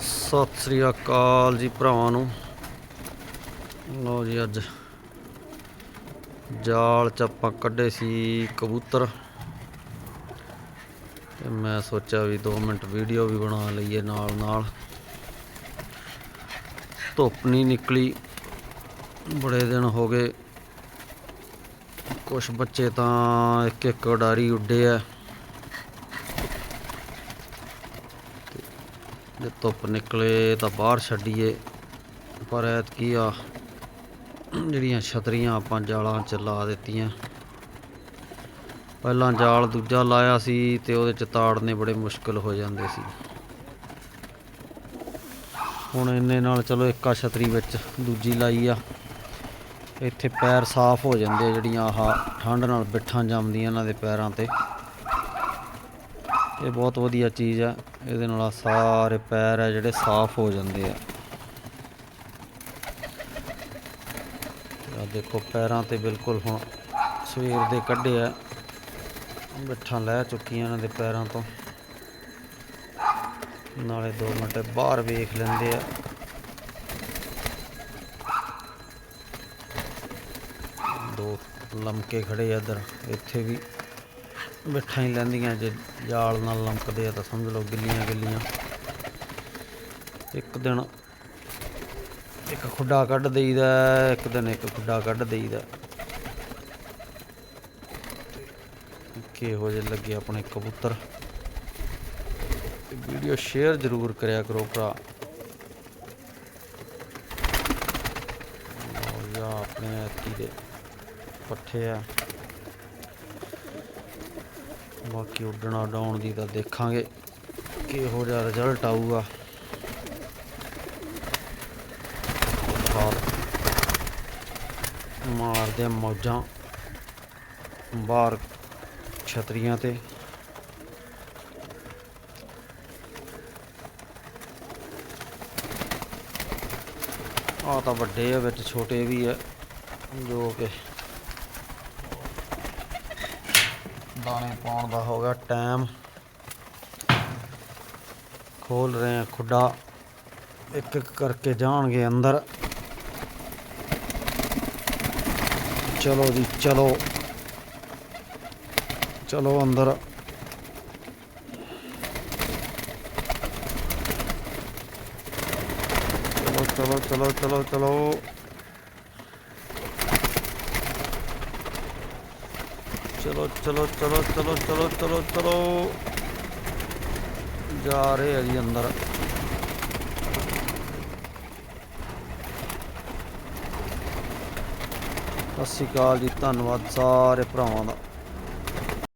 ਸਤਿ ਸ੍ਰੀ ਅਕਾਲ ਜੀ ਭਰਾਵਾਂ ਨੂੰ। ਲਓ ਜੀ ਅੱਜ ਜਾਲ ਚ ਆਪਾਂ ਕੱਢੇ ਸੀ ਕਬੂਤਰ। ਤੇ ਮੈਂ ਸੋਚਿਆ ਵੀ 2 ਮਿੰਟ ਵੀਡੀਓ ਵੀ ਬਣਾ ਲਈਏ ਨਾਲ ਨਾਲ। ਧੁੱਪ ਨਹੀਂ ਨਿਕਲੀ। ਬੜੇ ਦਿਨ ਹੋ ਗਏ। ਕੁਝ ਬੱਚੇ ਤਾਂ ਇੱਕ ਇੱਕ ਉਡਾਰੀ ਉੱਡੇ ਆ। ਜੇ ਧੁੱਪ ਨਿਕਲੇ ਤਾਂ ਬਾਹਰ ਛੱਡੀਏ। ਪਰ ਐਤਕੀ ਆ, ਜਿਹੜੀਆਂ ਛਤਰੀਆਂ ਆਪਾਂ ਜਾਲਾਂ 'ਚ ਲਾ ਦਿੱਤੀਆਂ। ਪਹਿਲਾਂ ਜਾਲ ਦੂਜਾ ਲਾਇਆ ਸੀ ਤੇ ਉਹਦੇ 'ਚ ਤਾੜਨੇ ਬੜੇ ਮੁਸ਼ਕਲ ਹੋ ਜਾਂਦੇ ਸੀ। ਹੁਣ ਇੰਨੇ ਨਾਲ ਚਲੋ ਇੱਕ ਆ ਛਤਰੀ ਵਿੱਚ, ਦੂਜੀ ਲਾਈ ਆ। ਇੱਥੇ ਪੈਰ ਸਾਫ਼ ਹੋ ਜਾਂਦੇ ਜਿਹੜੀਆਂ ਆਹ ਠੰਡ ਨਾਲ ਬਿੱਠਾਂ ਜੰਮਦੀਆਂ ਇਹਨਾਂ ਦੇ ਪੈਰਾਂ ਤੇ। ਇਹ ਬਹੁਤ ਵਧੀਆ ਚੀਜ਼ ਆ। ਇਹਦੇ ਨਾਲ ਸਾਰੇ ਪੈਰ ਆ ਜਿਹੜੇ ਸਾਫ਼ ਹੋ ਜਾਂਦੇ ਆ। ਆ ਦੇਖੋ, ਪੈਰਾਂ ਤੇ ਬਿਲਕੁਲ ਹੁਣ ਸਵੇਰ ਦੇ ਕੱਢੇ ਆ। ਬਿੱਠਾਂ ਲੈ ਚੁੱਕੀਆਂ ਇਹਨਾਂ ਦੇ ਪੈਰਾਂ ਤੋਂ। ਨਾਲੇ 2 ਮਿੰਟ ਬਾਹਰ ਵੇਖ ਲੈਂਦੇ ਆ। ਦੋ ਲਮਕੇ ਖੜੇ ਆ ਇੱਧਰ, ਇੱਥੇ ਵੀ। ਬਿੱਠਾਂ ਹੀ ਲੈਂਦੀਆਂ ਜੇ ਜਾਲ ਨਾਲ ਲਮਕਦੇ ਆ ਤਾਂ ਸਮਝ ਲਓ ਗਿੱਲੀਆਂ ਗਿੱਲੀਆਂ। ਇੱਕ ਦਿਨ ਇੱਕ ਖੁੱਡਾ ਕੱਢ ਦੇਈਦਾ, ਇੱਕ ਦਿਨ ਇੱਕ ਖੁੱਡਾ ਕੱਢ ਦੇਈਦਾ। ਕਿਹੋ ਜਿਹੇ ਲੱਗੇ ਆਪਣੇ ਕਬੂਤਰ। ਵੀਡੀਓ ਸ਼ੇਅਰ ਜ਼ਰੂਰ ਕਰਿਆ ਕਰੋ ਭਰਾ। ਲਓ ਆਪਣੇ ਐਤਕੀ ਦੇ ਪੱਠੇ ਆ। ਬਾਕੀ ਉੱਡਣਾ ਡਾਉਣ ਦੀ ਤਾਂ ਦੇਖਾਂਗੇ ਕਿਹੋ ਜਿਹਾ ਰਿਜ਼ਲਟ ਆਊਗਾ। ਮਾਰਦੇ ਮੌਜਾਂ ਬਾਹਰ ਛਤਰੀਆਂ ਤੇ। ਆ ਤਾਂ ਵੱਡੇ ਆ, ਵਿੱਚ ਛੋਟੇ ਵੀ ਆ, ਜੋ ਕਿ ਦਾਣੇ ਪਾਉਣ ਦਾ ਹੋ ਗਿਆ ਟਾਈਮ। ਖੋਲ ਰਹੇ ਆ ਖੁੱਡਾ। ਇੱਕ ਇੱਕ ਕਰਕੇ ਜਾਣਗੇ ਅੰਦਰ। ਚਲੋ ਜੀ, ਚਲੋ। ਚਲੋ ਅੰਦਰ। ਚਲੋ ਚਲੋ ਚਲੋ ਚਲੋ ਚਲੋ। ਚਲੋ ਚਲੋ ਚਲੋ ਚਲੋ ਚਲੋ ਚਲੋ ਚਲੋ। ਜਾ ਰਹੇ ਆ ਜੀ ਅੰਦਰ। ਸਤਿ ਸ਼੍ਰੀ ਅਕਾਲ ਜੀ, ਧੰਨਵਾਦ ਸਾਰੇ ਭਰਾਵਾਂ ਦਾ।